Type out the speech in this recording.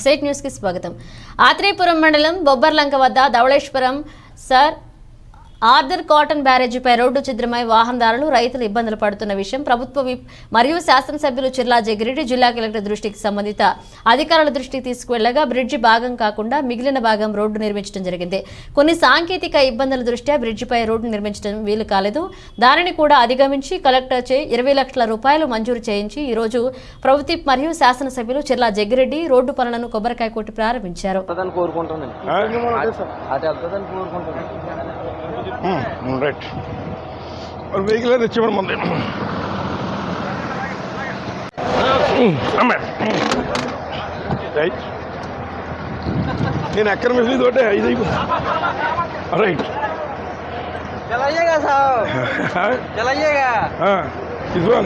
State న్యూస్కి స్వాగతం. ఆత్రేయపురం మండలం బొబ్బర్లంక వద్ద ధవళేశ్వరం సార్ ఆర్దర్ కాటన్ బ్యారేజీపై రోడ్డు ఛిద్రమై వాహనదారులు రైతులు ఇబ్బందులు పడుతున్న విషయం ప్రభుత్వ విప్ మరియు శాసనసభ్యులు చిర్లా జగిరెడ్డి జిల్లా కలెక్టర్ దృష్టికి సంబంధిత అధికారుల దృష్టికి తీసుకువెళ్ళగా బ్రిడ్జి భాగం కాకుండా మిగిలిన భాగం రోడ్డు నిర్మించడం జరిగింది. కొన్ని సాంకేతిక ఇబ్బందుల దృష్ట్యా బ్రిడ్జిపై రోడ్డు నిర్మించడం వీలు కాలేదు. దానిని కూడా అధిగమించి కలెక్టర్ చే ఇరవై లక్షల రూపాయలు మంజూరు చేయించి ఈ రోజు ప్రభుత్వ మరియు శాసనసభ్యులు చిర్లా జగ్గిరెడ్డి రోడ్డు పనులను కొబ్బరికాయ కొట్టి ప్రారంభించారు. రైట్ వెహికల్ అయితే తెచ్చి మంది రైట్ నేను ఎక్కడ మిషన్ తోటే ఐదు అయిపో రైట్ చలయ్యేగా సార్ చలయ్యేగా ఇదిగో